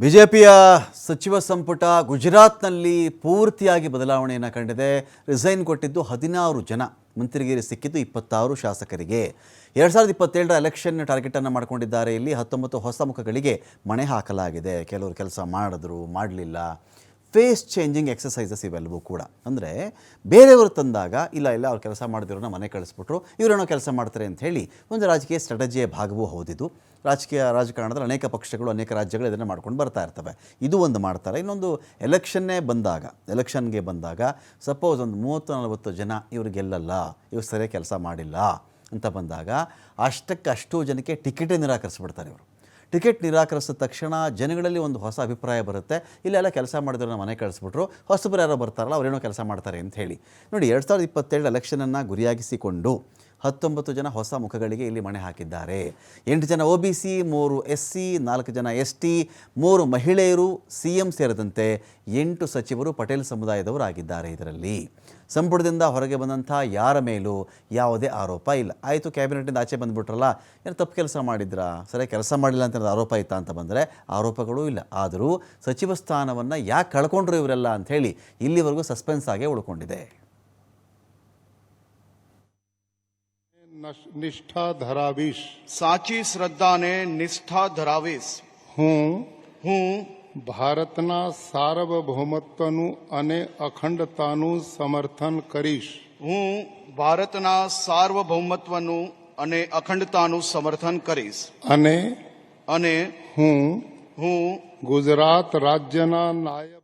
ಬಿಜೆಪಿಯ ಸಚಿವ ಸಂಪುಟ ಗುಜರಾತ್ನಲ್ಲಿ ಪೂರ್ತಿಯಾಗಿ ಬದಲಾವಣೆಯನ್ನು ಕಂಡಿದೆ. ರಿಸೈನ್ ಕೊಟ್ಟಿದ್ದು ಹದಿನಾರು ಜನ. ಮಂತ್ರಿಗಿರಿ ಸಿಕ್ಕಿದ್ದು ಇಪ್ಪತ್ತಾರು ಶಾಸಕರಿಗೆ. ಎರಡು ಸಾವಿರದ ಇಪ್ಪತ್ತೇಳರ ಎಲೆಕ್ಷನ್ ಟಾರ್ಗೆಟನ್ನು ಮಾಡಿಕೊಂಡಿದ್ದಾರೆ. ಇಲ್ಲಿ ಹತ್ತೊಂಬತ್ತು ಹೊಸ ಮುಖಗಳಿಗೆ ಮಣೆ ಹಾಕಲಾಗಿದೆ. ಕೆಲವರು ಕೆಲಸ ಮಾಡಿದ್ರು, ಮಾಡಲಿಲ್ಲ. ಫೇಸ್ ಚೇಂಜಿಂಗ್ ಎಕ್ಸಸೈಸಸ್ ಇವೆಲ್ಲವೂ ಕೂಡ. ಅಂದರೆ ಬೇರೆಯವರು ತಂದಾಗ, ಇಲ್ಲ ಇಲ್ಲ, ಅವ್ರು ಕೆಲಸ ಮಾಡಿದಿರೋನ ಮನೆ ಕಳಿಸ್ಬಿಟ್ರು ಇವರೇನೋ ಕೆಲಸ ಮಾಡ್ತಾರೆ ಅಂತ ಹೇಳಿ ಒಂದು ರಾಜಕೀಯ ಸ್ಟ್ರಾಟಜಿಯ ಭಾಗವೂ ಹೌದಿದ್ದು ರಾಜಕೀಯ ರಾಜಕಾರಣದಲ್ಲಿ ಅನೇಕ ಪಕ್ಷಗಳು, ಅನೇಕ ರಾಜ್ಯಗಳು ಇದನ್ನು ಮಾಡ್ಕೊಂಡು ಬರ್ತಾ ಇರ್ತವೆ. ಇದು ಒಂದು ಮಾಡ್ತಾರೆ. ಇನ್ನೊಂದು ಎಲೆಕ್ಷನ್ನೇ ಬಂದಾಗ ಎಲೆಕ್ಷನ್ಗೆ ಬಂದಾಗ ಸಪೋಸ್ ಒಂದು ಮೂವತ್ತು ನಲವತ್ತು ಜನ ಇವ್ರು ಗೆಲ್ಲಲ್ಲ, ಇವ್ರು ಸರಿಯಾಗಿ ಕೆಲಸ ಮಾಡಿಲ್ಲ ಅಂತ ಬಂದಾಗ ಅಷ್ಟಕ್ಕೆ ಅಷ್ಟು ಜನಕ್ಕೆ ಟಿಕೆಟೇ ನಿರಾಕರಿಸ್ಬಿಡ್ತಾರೆ ಇವರು. ಟಿಕೆಟ್ ನಿರಾಕರಿಸಿದ ತಕ್ಷಣ ಜನಗಳಲ್ಲಿ ಒಂದು ಹೊಸ ಅಭಿಪ್ರಾಯ ಬರುತ್ತೆ. ಇಲ್ಲೆಲ್ಲ ಕೆಲಸ ಮಾಡಿದ್ರು ಮನೆ ಕಳಿಸ್ಬಿಟ್ರು. ಹೊಸಬ್ರು ಯಾರೋ ಬರ್ತಾರಲ್ಲ, ಅವರೇನೋ ಕೆಲಸ ಮಾಡ್ತಾರೆ ಅಂತ ಹೇಳಿ. ನೋಡಿ, ಎರಡು ಸಾವಿರದ ಇಪ್ಪತ್ತೇಳು ಎಲೆಕ್ಷನನ್ನು ಗುರಿಯಾಗಿಸಿಕೊಂಡು ಹತ್ತೊಂಬತ್ತು ಜನ ಹೊಸ ಮುಖಗಳಿಗೆ ಇಲ್ಲಿ ಮಣೆ ಹಾಕಿದ್ದಾರೆ. ಎಂಟು ಜನ ಒ ಬಿ ಸಿ ಮೂರು ಎಸ್ ಸಿ ನಾಲ್ಕು ಜನ ಎಸ್ ಟಿ ಮೂರು ಮಹಿಳೆಯರು ಸಿ ಎಂ ಸೇರಿದಂತೆ ಎಂಟು ಸಚಿವರು ಪಟೇಲ್ ಸಮುದಾಯದವರು ಆಗಿದ್ದಾರೆ ಇದರಲ್ಲಿ. ಸಂಪುಟದಿಂದ ಹೊರಗೆ ಬಂದಂಥ ಯಾರ ಮೇಲೂ ಯಾವುದೇ ಆರೋಪ ಇಲ್ಲ. ಆಯಿತು, ಕ್ಯಾಬಿನೆಟ್ನಿಂದ ಆಚೆ ಬಂದುಬಿಟ್ರಲ್ಲ, ಏನು ತಪ್ಪು ಕೆಲಸ ಮಾಡಿದ್ರಾ? ಸರಿ ಕೆಲಸ ಮಾಡಿಲ್ಲ ಅಂತ ಆರೋಪ ಇತ್ತ ಅಂತ ಬಂದರೆ ಆರೋಪಗಳೂ ಇಲ್ಲ. ಆದರೂ ಸಚಿವ ಸ್ಥಾನವನ್ನು ಯಾಕೆ ಕಳ್ಕೊಂಡ್ರು ಇವರೆಲ್ಲ ಅಂಥೇಳಿ ಇಲ್ಲಿವರೆಗೂ ಸಸ್ಪೆನ್ಸ್ ಆಗೇ ಉಳ್ಕೊಂಡಿದೆ. નિષ્ઠા ધરાવીશ. સાચી શ્રદ્ધાને નિષ્ઠા ધરાવીશ. હું હું ભારતના સાર્વભૌમત્વનું અને અખંડતાનું સમર્થન કરીશ. હું ભારતના સાર્વભૌમત્વનું અને અખંડતાનું સમર્થન કરીશ. અને અને હું હું ગુજરાત રાજ્યના નાયબ